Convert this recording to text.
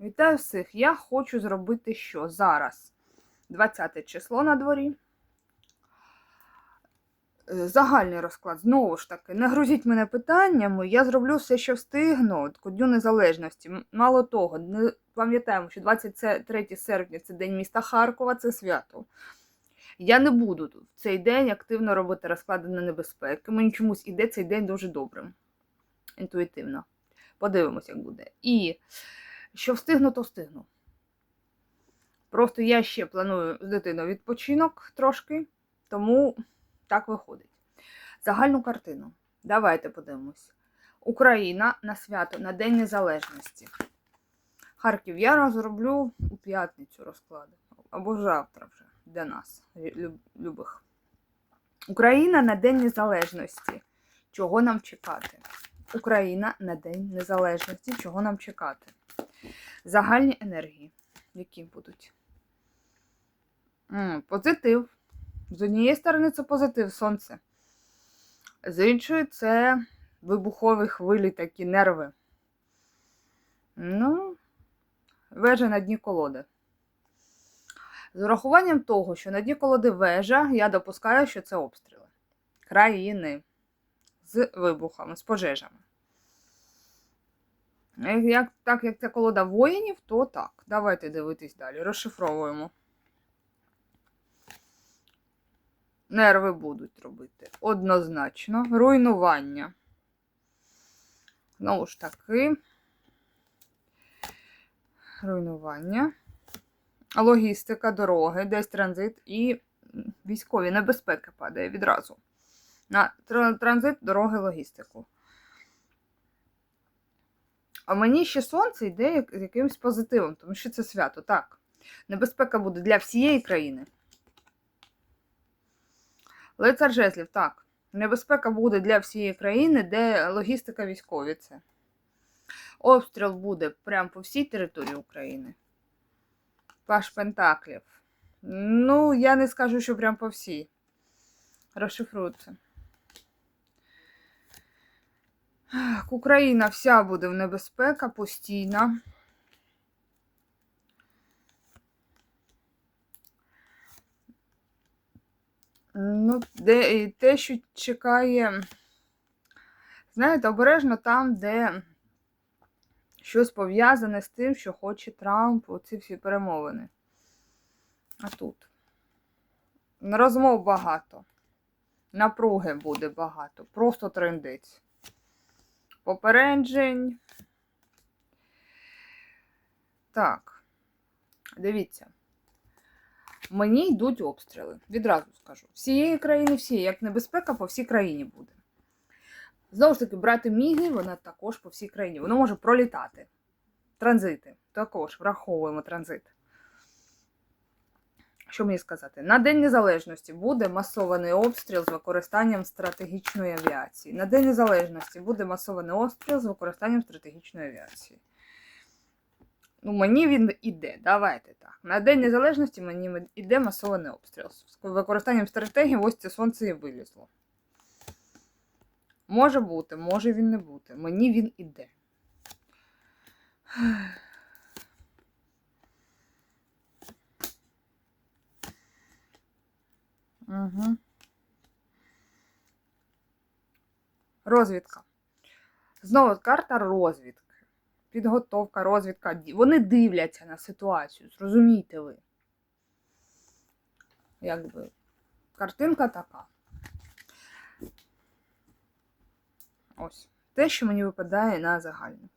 Вітаю всіх! Я хочу зробити що зараз? 20 число на дворі. Е, Загальний розклад. Знову ж таки, не грузіть мене питаннями. Я зроблю все, що встигну ко Дню Незалежності. Мало того, не пам'ятаємо, що 23 серпня це день міста Харкова, це свято. Я не буду в цей день активно робити розклади на небезпеки. Мені чомусь іде цей день дуже добрим. Інтуїтивно. Подивимось, як буде. І що встигну, то встигну. Просто я ще планую з дитиною відпочинок трошки, тому так виходить. Загальну картину. Давайте подивимось. Україна на свято, на День Незалежності. Харків я розроблю у п'ятницю розклади. Або завтра вже для нас, любих. Україна на День Незалежності. Чого нам чекати? Україна на День Незалежності. Чого нам чекати? Загальні енергії, які будуть. Позитив. З однієї сторони, це позитив сонце. З іншої, це вибухові хвилі, такі нерви. Ну, вежа на дні колоди. З урахуванням того, що на дні колоди вежа, я допускаю, що це обстріли країни з вибухами, з пожежами. Як, так як це колода воїнів, то так. Давайте дивитись далі. Розшифровуємо. Нерви будуть робити. Однозначно. Руйнування. Знову ж таки. Руйнування. Логістика, дороги, десь транзит і військові небезпеки падає відразу. На транзит, дороги, логістику. А мені ще сонце йде з якимось позитивом, тому що це свято, так. Небезпека буде для всієї країни. Лицар жезлів, так. Небезпека буде для всієї країни, де логістика військові це. Обстріл буде прямо по всій території України. Паш Пентаклів. Ну, я не скажу, що прям по всій. Розшифрується. Так, Україна вся буде в небезпека постійна. Ну, де, те, що чекає, знаєте, обережно там, де щось пов'язане з тим, що хоче Трамп, оці всі перемовини. А тут розмов багато. Напруги буде багато. Просто трендець. Попереджень. Так. Дивіться. Мені йдуть обстріли. Відразу скажу. Всієї країни, всі, як небезпека по всій країні буде. Знову ж таки, брати міги, вона також по всій країні. Воно може пролітати. Транзити. Також враховуємо транзит. Що мені сказати? На День Незалежності буде масований обстріл з використанням стратегічної авіації. На День Незалежності буде масований обстріл з використанням стратегічної авіації. Ну, мені він іде, давайте так. На День Незалежності мені іде масований обстріл. З використанням стратегії ось це сонце і вилізло. Може бути, може він не бути. Мені він іде. Угу. Розвідка. Знову карта розвідки. Підготовка, розвідка. Вони дивляться на ситуацію, зрозумійте ви. Якби картинка така. Ось. Те, що мені випадає на загальну.